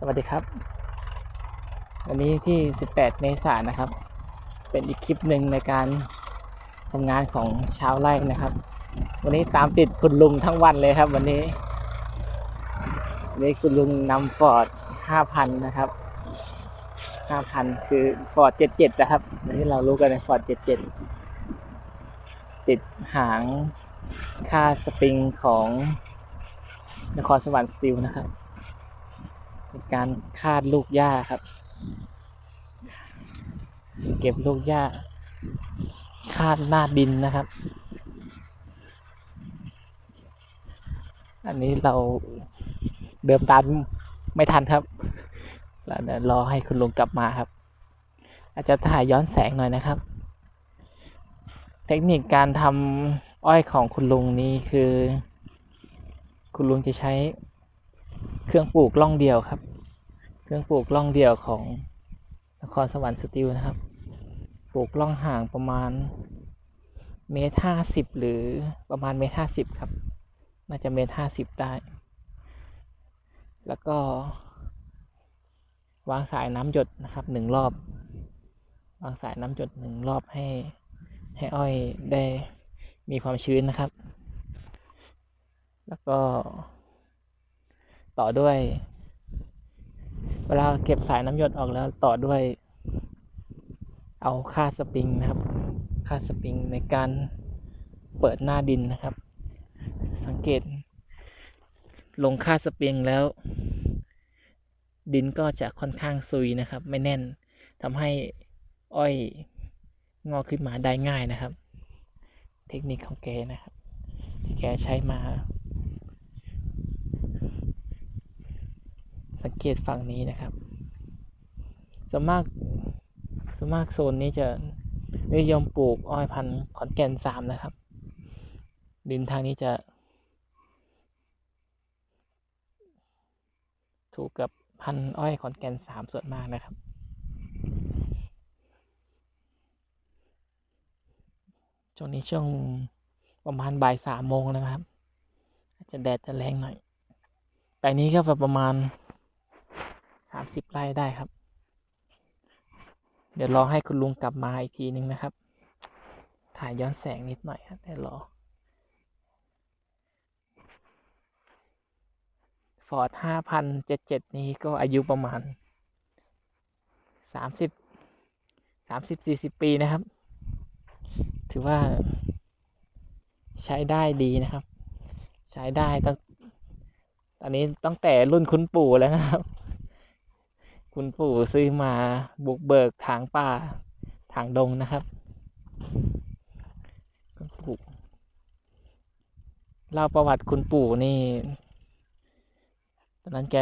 สวัสดีครับ วันนี้ที่ 18 เมษายนนะครับ เป็นอีกคลิปหนึ่งในการทำงานของชาวไร่นะครับ วันนี้ตามติดคุณลุงทั้งวันเลยครับ วันนี้วันนี้คุณลุงนำฟอร์ด5,000 นะครับ 5,000 คือฟอร์ด77 นะครับวันนี้เรารู้กันในฟอร์ด77 ติดหางค่าสปริงของนครสวรรค์สตีลนะครับ เป็นการคาดลูกหญ้าครับ เก็บลูกหญ้า คาดหน้าดินนะครับ อันนี้เราเดิมตามไม่ทันครับแล้วรอให้คุณลุงกลับมาครับ อาจจะถ่ายย้อนแสงหน่อยนะครับ เทคนิคการทำอ้อยของคุณลุงนี้คือ คุณลุงจะใช้ เครื่องปลูกล่องเดียวครับ เครื่องปลูกล่องเดียวของนครสวรรค์สตีลนะครับ ปลูกล่องห่างประมาณเมตรห้าสิบหรือประมาณเมตรห้าสิบครับ น่าจะเมตรห้าสิบได้ แล้วก็วางสายน้ำหยดนะครับหนึ่งรอบ วางสายน้ำหยดหนึ่งรอบให้ ให้อ้อยได้มีความชื้นนะครับ แล้วก็ ต่อด้วย เวลาเก็บสายน้ำหยดออกแล้วต่อด้วย เอาค่าสปริงนะครับ ค่าสปริงในการเปิดหน้าดินนะครับ สังเกต ลงค่าสปริงแล้ว ดินก็จะค่อนข้างซุยนะครับ ไม่แน่นทำให้อ้อยงอกขึ้นมาได้ง่ายนะครับ เทคนิคของแกนะครับ ที่แกใช้มา สังเก ตฝั่งนี้นะครับส่วนมากส่วนมากโซนนี้จะนิยมปลูกอ้อยพันธุ์ขอนแก่นสามนะครับ ดินทางนี้จะ ถูกกับพันธุ์อ้อยขอนแก่นสามส่วนมากนะครับ ช่วงนี้ช่วงประมาณบ่ายสามโมงนะครับ อาจจะแดดจะแรงหน่อยแปลงนี้ก็ประมาณามสิบไร่ได้ครับ เดี๋ยวรอให้คุณลุงกลับมาอีกทีนึงนะครับ ถ่ายย้อนแสงนิดหน่อยครับเดี๋ยวรอฟอร์ดห้าพันเจ็ดเจ็ดนี้ก็อายุประมาณสามสิบสามสิบสี่สิบปีนะครับ ถือว่า ใช้ได้ดีนะครับ ใช้ได้ตั้งตอนนี้ตั้งแต่รุ่นคุณปู่แล้วนะครับ คุณปู่ซื้อมาบุกเบิกทางป่าทางดงนะครับคุณปู่เล่าประวัติคุณปู่นี่ตอนนั้นแก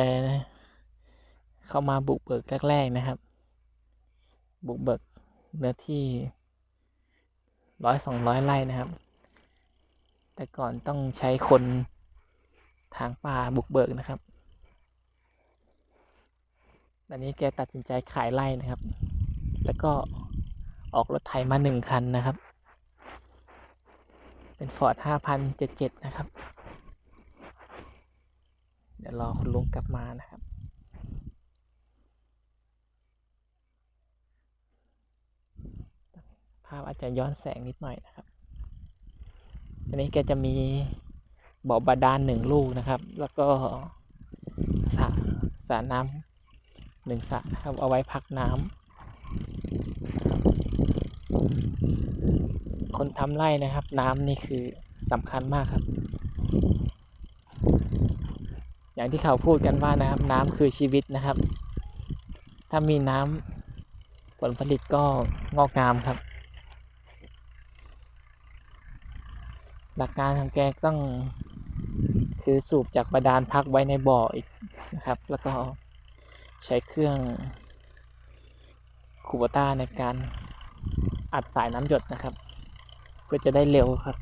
เข้ามาบุกเบิกแรกๆนะครับ บุกเบิกเนื้อที่ร้อยสองร้อยไร่นะครับ แต่ก่อนต้องใช้คนทางป่าบุกเบิกนะครับ ตอนนี้แกตัดสินใจขายไร่นะครับ แล้วก็ออกรถไถมาหนึ่งคันนะครับ เป็นฟอร์ดห้าพันเจ็ดเจ็ดนะครับ เดี๋ยวรอคุณลุงกลับมานะครับภาพอาจจะย้อนแสงนิดหน่อยนะครับ อันนี้แกจะมีบ่อบาดาลหนึ่งลูกนะครับ แล้วก็สระสระน้ำ หนึ่งสระครับเอาไว้พักน้ำคนทำไร่นะครับ น้ำนี่คือสำคัญมากครับ อย่างที่เขาพูดกันว่านะครับ น้ำคือชีวิตนะครับ ถ้ามีน้ำผลผลิตก็งอกงามครับ หลักการของแกต้องคือสูบจากบาดาลพักไว้ในบ่ออีกนะครับ แล้วก็ ใช้เครื่องคูบต้าในการอัดสายน้ำหยดนะครับ เพื่อจะได้เร็วครับ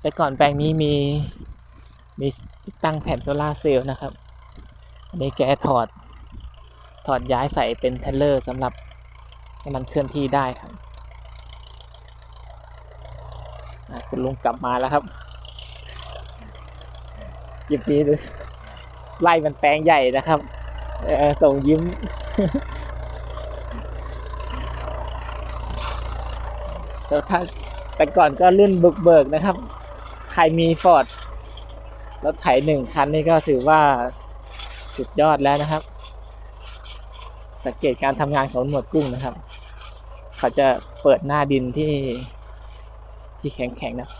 แต่ก่อนแปลงนี้มีมีตั้งแผ่นโซลาเซลล์นะครับ อันนี้แกถอด ถอดย้ายใส่เป็นเทเลอร์สำหรับให้มันเคลื่อนที่ได้ครับคุณลุงกลับมาแล้วครับยิบดีเลย ไล่มันแปลงใหญ่นะครับส่งยิ้ม แต่ถ้าแต่ก่อนก็รุ่นบุกเบิกนะครับ ใครมีฟอร์ดรถไถหนึ่งคันนี่ก็ถือว่าสุดยอดแล้วนะครับ สังเกตการทำงานของหนวดกุ้งนะครับ เขาจะเปิดหน้าดินที่ที่แข็งๆนะ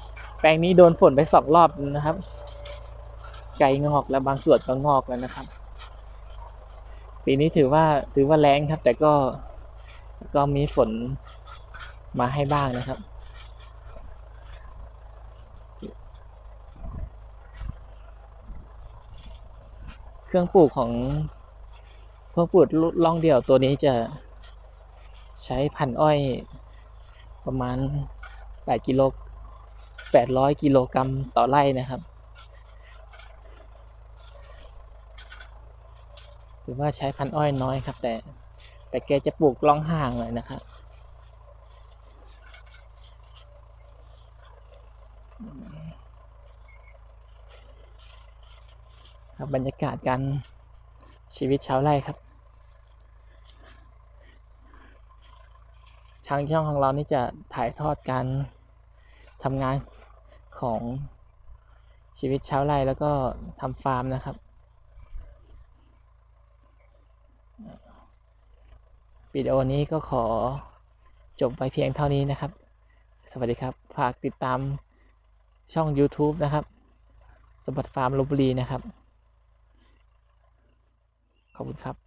แปลงนี้โดนฝนไปสองรอบนะครับ ไก่งอกแล้วบางส่วนก็งอกแล้วนะครับ ปีนี้ถือว่าถือว่าแรงครับ แต่ก็ก็มีฝนมาให้บ้างนะครับ เครื่องปลูกของเครื่องปลูกล่องเดี่ยวตัวนี้จะใช้พันอ้อยประมาณ 8 กิโล800 กิโลกรัมต่อไร่นะครับ ถือว่าใช้พันอ้อยน้อยครับ แต่ แต่แกจะปลูกล่องห่างเลยนะครับครับบรรยากาศการชีวิตชาวไร่ครับ ทางช่องของเรานี่จะถ่ายทอดการทำงานของชีวิตชาวไร่แล้วก็ทำฟาร์มนะครับ วิดีโอนี้ก็ขอจบไปเพียงเท่านี้นะครับ สวัสดีครับ ฝากติดตามช่อง YouTube นะครับ สมบัติฟาร์มลบบุรีนะครับ ขอบคุณครับ